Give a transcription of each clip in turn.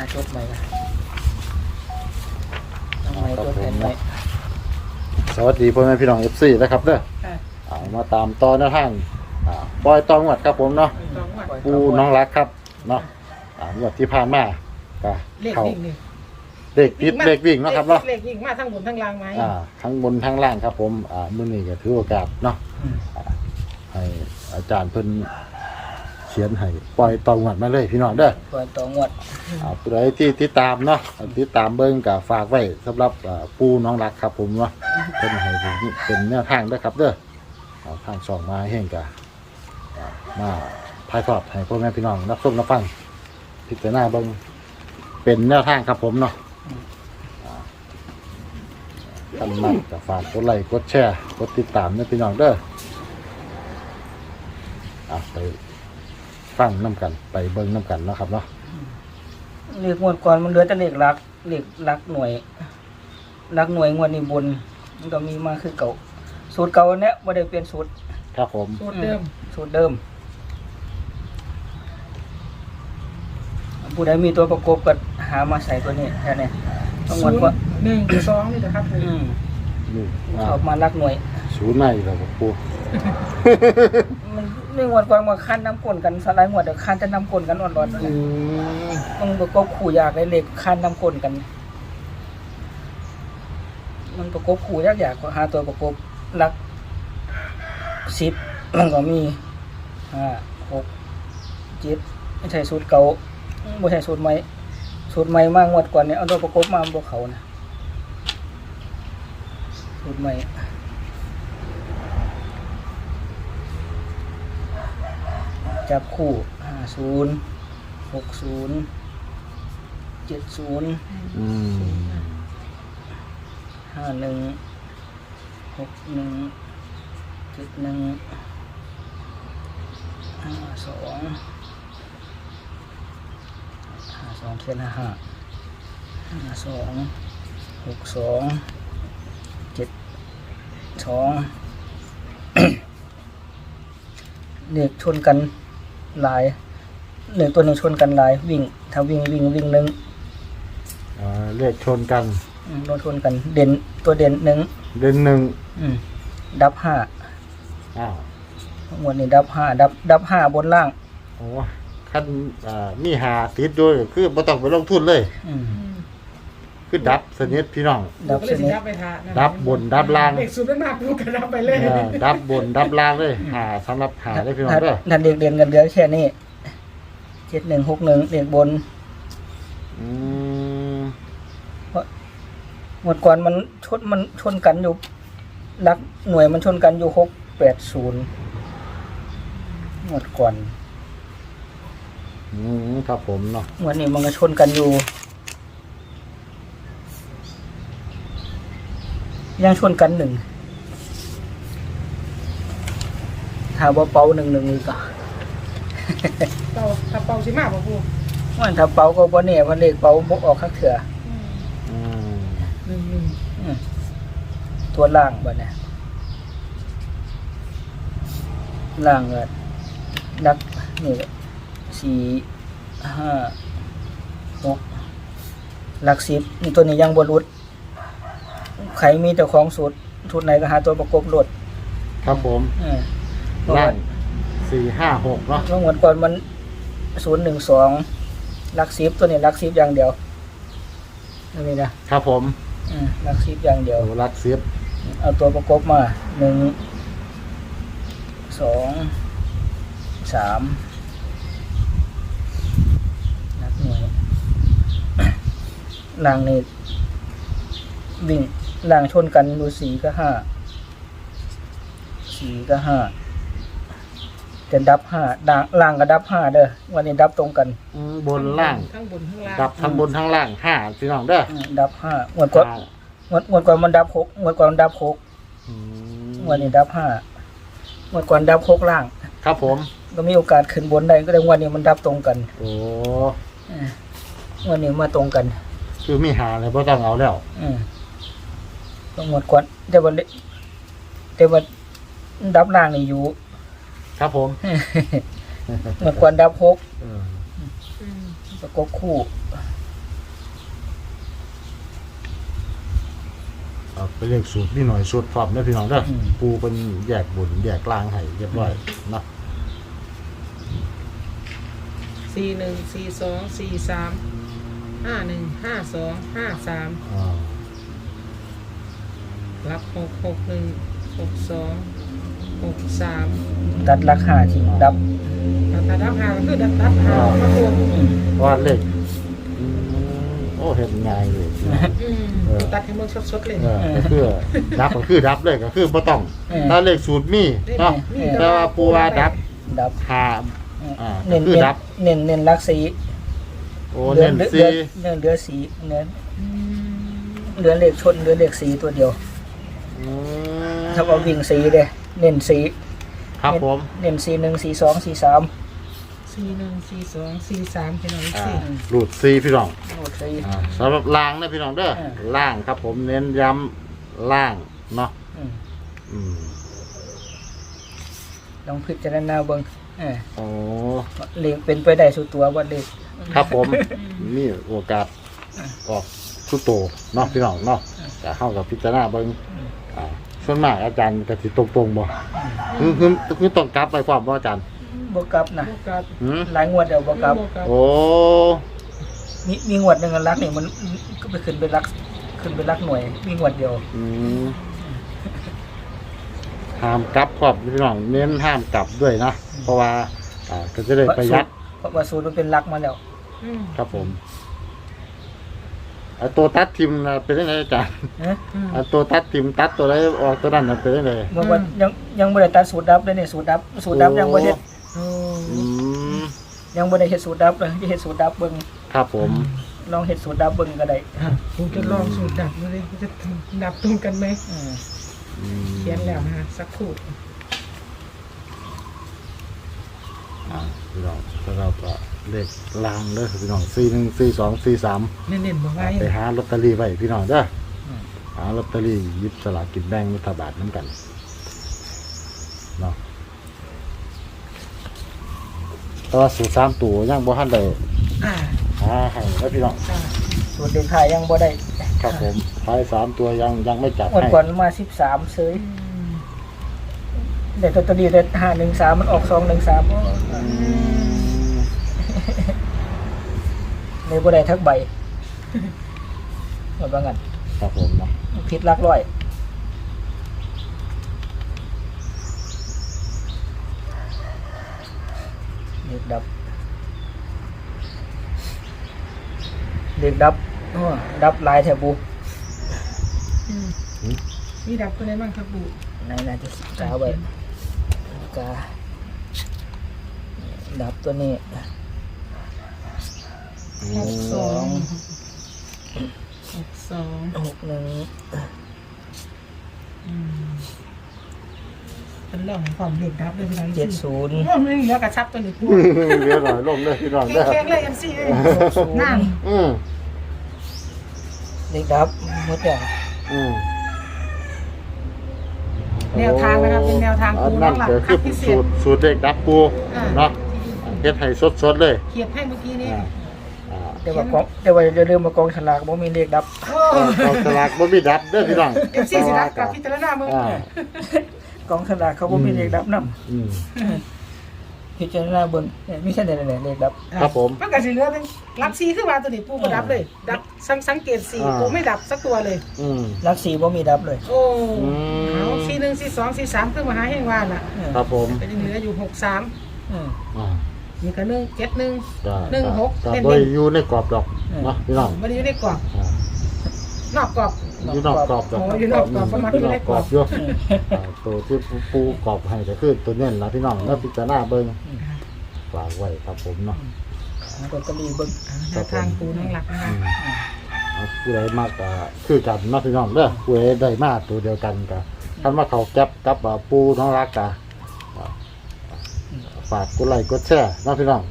อาจดใหม่ละต้องใหม่ตัวแทนใหม่สวัสดีพ่อแม่พี่น้องเอฟซีนะครับเด้อค่ะเอามาตามต่อหน้าทางอ่าปล่อยตองวดครับผมเนาะสองวันปูน้องรักครับเนาะอ่างวดที่ผ่านมาก็เลขเขาวิ่งนี่เด็กพิษเด็กวิ่งเนาะครับเนาะเลขวิ่งมาทั้งบนทั้งล่างไหมอ่าทั้งบนทั้งล่างครับผมอ่ามื้อนี้ก็ถือโอกาสเนาะ อืมให้อาจารย์เพิ่น เขียนให้ปล่อยตองวดมาเลยพี่น้องเด้อตัวต่องวดอ่าผู้ใดที่ติดตามเนาะติดตามเบิ่งก็ฝากไว้สำหรับอ่าปูน้องรักครับผมเนาะเพิ่นให้ผมเป็นแนวทางเด้อครับเด้อเอาทางช่องมาแห่งกะอ่ามาถ่ายทอดให้พ่อแม่พี่น้องรับชมรับฟังพิจารณาเบิ่งเป็นแนวทางครับผมเนาะอ่าท่านมักก็ฝากกดไลค์กดแชร์กดติดตามนะพี่น้องเด้ออะไป ฟังน้ำกันไปเบิ่งน้ำกันเนาะครับเนาะเลขงวดก่อนมันเหลือแต่เลขหลักเลขหลักหน่วยหลักหน่วยงวดนี้บน มันก็มีมาคือเก่า สูตรเก่าเนี้ยไม่ได้เปลี่ยนสูตรครับผมสูตรเดิม สูตรเดิม ผู้ใดมีตัวประกบก็หามาใส่ตัวนี้แค่นี้ต้องศูวันนย์ว่าหนึ่งสองนี่นะครับอืมนี่ชอบมาลักหน่วย ศูนย์ในแล้วครับปู มันไม่งวดก่อนมาคันน้ำก้นกันสไลด์งวดเดี๋ยวคันจะน้ำก้นกันอ่อนๆนั่นแหละมันประกบขู่ยากเลยเหล็กคันน้ำก้นกัน มันประกบขู่ยากๆกว่าหาตัวประกบลักสิบมันก็มีห้าหกเจ็ดไม่ใช่สูตรเก่าไม่ใช่สูตรใหม่สูตรใหม่มากงวดก่อนเนี่ยเอาตัวประกบมาบวกเขานะสูตรใหม่ จับคู่ห้าศูนย์หกศูนย์เจ็ดศูนย์อืมห้าหนึ่งหกหนึ่งเจ็ดหนึ่งห้าสองห้าสองเขียนห้าห้าห้าสองหกสองเจ็ดสองเด็กชนกัน ลายหนึ่งตัวหนึ่งชนกันหลายวิ่ง ถ้าวิ่งวิ่งวิ่งหนึ่งอ่าเลขชนกัน อืมโดนชนกัน เด่นตัวเด่นหนึ่งเด่นหนึ่งอืมดับห้าอ้าวงวดนี้ดับห้าดับดับห้าบนล่าง โอ้ขั้นอ่ามีหาติดด้วยคือบ่ต้องไปลงทุนเลย อืม คือดับสนิทพี่น้อง ดับก็เลชยสินิดดับไปทานะดับบนดับล่าง เด็กสูตรนั้นมากพูดกันดับไปเลยเออดับบนดับล่างเลยหาสำหรับหาได้พี่น้องถ้าเด้อถ้าเด็กเด่นกันเหลือแค่นี้เจ็ดหนึ่งหกหนึ่งเด็กบนอืมหมดก่อนมันชนมันชนกันอยู่รักหน่วยมันชนกันอยู่หกแปดศูนย์หมดก่อนอืมครับผมเนาะงวดนี้มันก็ชนกันอยู่ ยังชนกันหนึ่งถ้าว่าเป่าหนึ่งหนึ่งอีกอะเป่าถ้าเป่าสิมากกว่าพูดมันถ้าเป่าก็บ่แน่ว่าเลขเป่าบ่ออกข้างเถื่ออืมหนึ่งหนึ่งอืมตัวล่างบ่เนี่ยล่างก็ดักนี่ก็สี่ห้าหกหลักสิบนี่ตัวนี้ยังบรุษ ใครมีเจ้าของสูตรสูตรไหนก็หาตัวประกบรถครับผมเออเพราะล่าว่างสี่ห้าหกเนาะเมื่อวันก่อนมันศูนย์หนึ่งสองหลักสิบตัวนี้หลักสิบอย่างเดียวนี่นะครับผมอืมหลักสิบอย่างเดียว โอ้รักเสียบเอาตัวประกบมาหนึ่งสองสามนับหน่วยล่างนี่วิ่ง ล่างชนกันดูสีก็ห้าสีก็ห้าจะดับห้าด่างล่างก็ดับห้าเด้อวันนี้ดับตรงกันอืมบนล่างทั้งบนทั้งล่างดับทั้งบนทั้งล่างห้าพี่น้องเด้ออืมดับห้าหมดก่อนห้าหมดหมดก่อนมันดับหกหมดก่อนดับหกอืมวันนี้ดับห้าหมดก่อนดับหกล่าง ครับผม ก็มีโอกาสขึ้นบนได้ก็ได้วันนี้มันดับตรงกันโอ้เออวันนี้มาตรงกัน คือมีหาเลยบ่ต้องเอาแล้ว อืม ต้หมดก่อนแต่ว่าเลแต่ว่าดับนางนี่อยู่ ครับผมหมดก่อนดับพกอืมอืกบคู่เอาไปเรียกสูตรนี่หน่อยสูตรพร้อมนะพี่น้องเด้อปูเป็นแยกบุญแยกกลางไห้เรียบร้อยนะสี่หนึ่งสี่สองสี่สามห้าหนึ่งห้าสองห้าสาม รับหกหกหนึ่งหกสองหกสามตัดราคาที่ดับถ้าดับหาก็คือดับดับหามาตัวอืมว่าเลขอืมโอ้เห็นง่ายเลยอืมเออตัดให้มึงสดๆเลยเออก็คือดับก็คือดับเลยก็คือบ่ต้องเออถ้าเลขสูตรมีเนาะนี่แต่ว่าปูว่าดับดับหาอ่าเน้นก็คือเน้นดับเน้นเน้นรักสีโอ้เน้นเดืสีอเน้นเดือสีเน้นอืมเดือเลขชนเดือเลขสีตัวเดียวอืม ถ้าเอาวิ่งสีเด้เน้นสีครับผมเน้นสีหนึ่งสีสองสีสามสี่หนึ่งสี่สองสี่สามพี่น้องอ่าสี่หลุดซีพี่น้องโอ้สีอ่าสำหรับล่างนะพี่น้องเด้อเออล่างครับผมเน้นย้ำล่างเนาะอืมอืมลองพิจารณาเบิ่งเออโอ้เลขเป็นไปได้สุดตัวว่าเลขครับผมมีโอกาสออกสุดโตเนาะพี่น้องเนาะจะเข้ากับพิจารณาเบิ่งอ่า ส่วนมากอาจารย์ก็สิตรงๆบ่คือคือคือต้องกลับไปความบ่อาจารย์บกลับนะบวกกับหืมหลายงวดเดียวบกลับวกกับโอ้ มีมีงวดหนึ่งอันรักเนี่ยมันก็ไปขึ้นเป็นรักขึ้นเป็นรักหน่วย มีงวดเดียวอืมห้ามกลับครอบพี่น้องเน้นห้ามกลับด้วยนะ เพราะว่า อ่าก็จะได้ประหยัดเพราะว่าสูตรมันเป็นรักมาแล้วอืมครับผม ไอ้ตัวตัดทิมนะเป็นยังไงอาจารย์นะอืมไอ้ตัวตัดทิมตัดตัวไหนออกตัวนั้นนะเป็นยังไงเมื่อวันยังยังไม่ได้ตัดสูตรดับเลยเนี่ยสูตรดับ สูตรดับยังไม่ได้โอ้อืมยังไม่ได้เฮ็ดสูตรดับเลยจะเฮ็ดสูตรดับเบิ่งครับผมลองเฮ็ดสูตรดับเบิ่งก็ได้อะกูจะลองสูตรดับเลยจะดับตรงกันไหมอืมอืมเขียนแล้วนะฮะสักครู่อ่าพี่น้องแล้วเราก็ เลขลางเด้อพี่น้องสี่หนึ่งสี่สองสี่สามเน้นๆบอกไว้ไปหาลอตเตอรี่ไว้พี่น้องเด้ออหาลอตเตอรี่หยิบสลากกินแบ่งรัฐบาลน้ำกันเนาะแต่ว่าสูตรสามตัวยังบ่ทันได้อ่าหาให้แล้วพี่น้องอ่าสูตรเด็กขายยังบ่ได้ครับผมท้ายสามตัวยังยังไม่จับวันให้ก่อนมา13เซยอืมแต่ตัวตัวนี้ได้513มันออก213อืม เลยบ่ได้ทักใบหมดว่างั้นครับผมเนาะผิดหลักร้อย เด็กดับ เด็กดับอ้อดับหลายแถวบูอืมมีดับคนไหนบ้างครับบุนายน่าจะกาไว้กาดับตัวนี้อื หกมสองหกสองหกหนึ่งอืมเป็นเรื่องของความเดือดดับเลยพี่น้องเจ็ดศูนย์ว่ามันเหลือกระชับตัวนี้พูดเรียกหน่อยลงเลยพี่น้องเด้อแข็งๆเลยเอ็มซีเอ้ยหกศูนนั่นย์อืมเด็กดับหมดอย่างอืมแนวทางนะครับเป็นแนวทางอัปูนน้นั่อนงหลักก็คือพิเศสูษตรสูตรเด็กดักปูอ่าเนาะเฮ็ดให้สดๆเลยเขียนให้เมื่อกี้นี้อ่าอ่า แต่ว่ากองแต่ว่าอย่าลืมมากองฉลากบ่มีเลขดับโอ้เอาสลากบ่มีดับเด้อพี่น้องเอ็มซีสิรับกับพิจารณามึงอ่ากองฉลากเขาบ่มีเลขดับนํอืมพิจารณาเบิ่งเนี่ยมีแค่ไหนๆเลขดับ ครับผมมันก็สิเหลือเป็นรับซีขึ้นมาตัวนี้ปูก็ดับเลย ดับสังสังเกตสีอ่าปูไม่ดับสักตัวเลย อืมลักสีบ่มีดับเลย โอ้อืมเอาซีหนึ่งซีสองซีสามขึ้นมาหาแห่งว่าน่ะเออครับผมเป็นเหลืออยู่หกสามเอออ่า นี่ก็หนึ่งเจ็ดหนึ่ง ก็หนึ่งหกก็เน้นๆบ่ได้อยู่ในกรอบดอกเนาะพี่น้องไม่ได้อยู่ในกรอบอ่านอกกรอบ อยู่นอกกรอบดอกโอ้อยู่นอกกรอบประมาณอยู่อยู่นในอกกกรรออบบ อยู่อ่าตัวที่ปูกรอบให้ก็คือตัวเน้นล่ะพี่น้องแล้วพิจารณาเบิ่งฝากไว้ครับผมเนาะหาลอตเตอรี่เบิ่งแนวทางปูน้องหลักนะคะอืมเอาผู้ใดมากก็คือกันเนาะพี่น้องเด้อผู้ใดได้มาตัวเดียวกันก็คันว่าเขาแก็บกับอ่าปูน้องรักก็อ่า ฝากกดไลค์กดแชร์เนาะพี่น้อง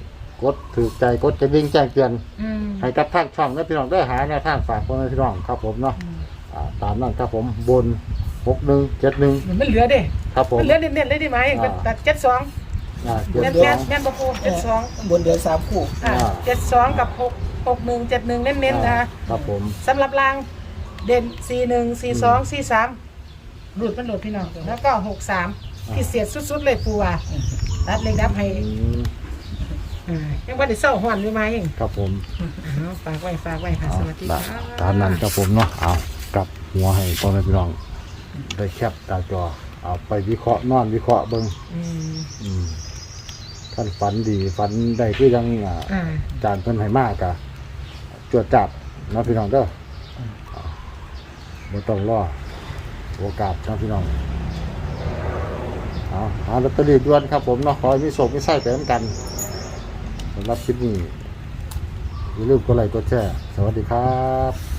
กดถือใจกดกระดิ่งแจ้งเตือนอืมให้กับทางช่องเนาะพี่น้องเด้อหาแนวทางฝากคนให้พี่น้องครับผมเนาะอ่าตามนั้นครับผมบนหกหนึ่งเจ็ดหนึ่งมันเหลือเด้ครับผม มันเหลือเน้นๆเลยได้ไหมอ่า ตัดเจ็ดสองอ่าเจ็ดแม่นสอแม่งนแม่นบปูเจ็ดสองบนเดือนสามคู่ อ่าอ่า เจ็ดสองกับหกหกหนึ่งเจ็ดหนึ่งเน้นๆนะคะครับผม สำหรับรางเด่นสี่หนึ่งสี่สองสี่สามหลุดมันหลุดพี่น้องแล้วก็หกสามพิเศษสุดๆเลยปูว่า ตัดเลขดับให้อืมอ่ายังว่าได้เศร้าหอนหรือมาเองครับผมเอาฝากไว้ฝากไว้ค่ะเอาสวัสดีตาค่ะตามนั้นครับผมเนาะเอากลับหัวให้พ่อแม่พี่น้องได้แคบตาจอเอาไปวิเคราะห์นอนวิเคราะห์เบิ่งอืมอืมท่านฝันดีฝันได้คือยังอ่า อ่า จานเพิ่นให้มากะจวดจับเนาะพี่น้องเด้ออ่าบ่ต้องรอโอกาสเนาะพี่น้อง เอาเอาลอตเตอรี่ด่วนครับผมเนาะขอให้มีโชคมีไส้ไปเหมือนกันสำหรับคลิปนี้อย่าลืมกดไลค์กดแชร์สวัสดีครับ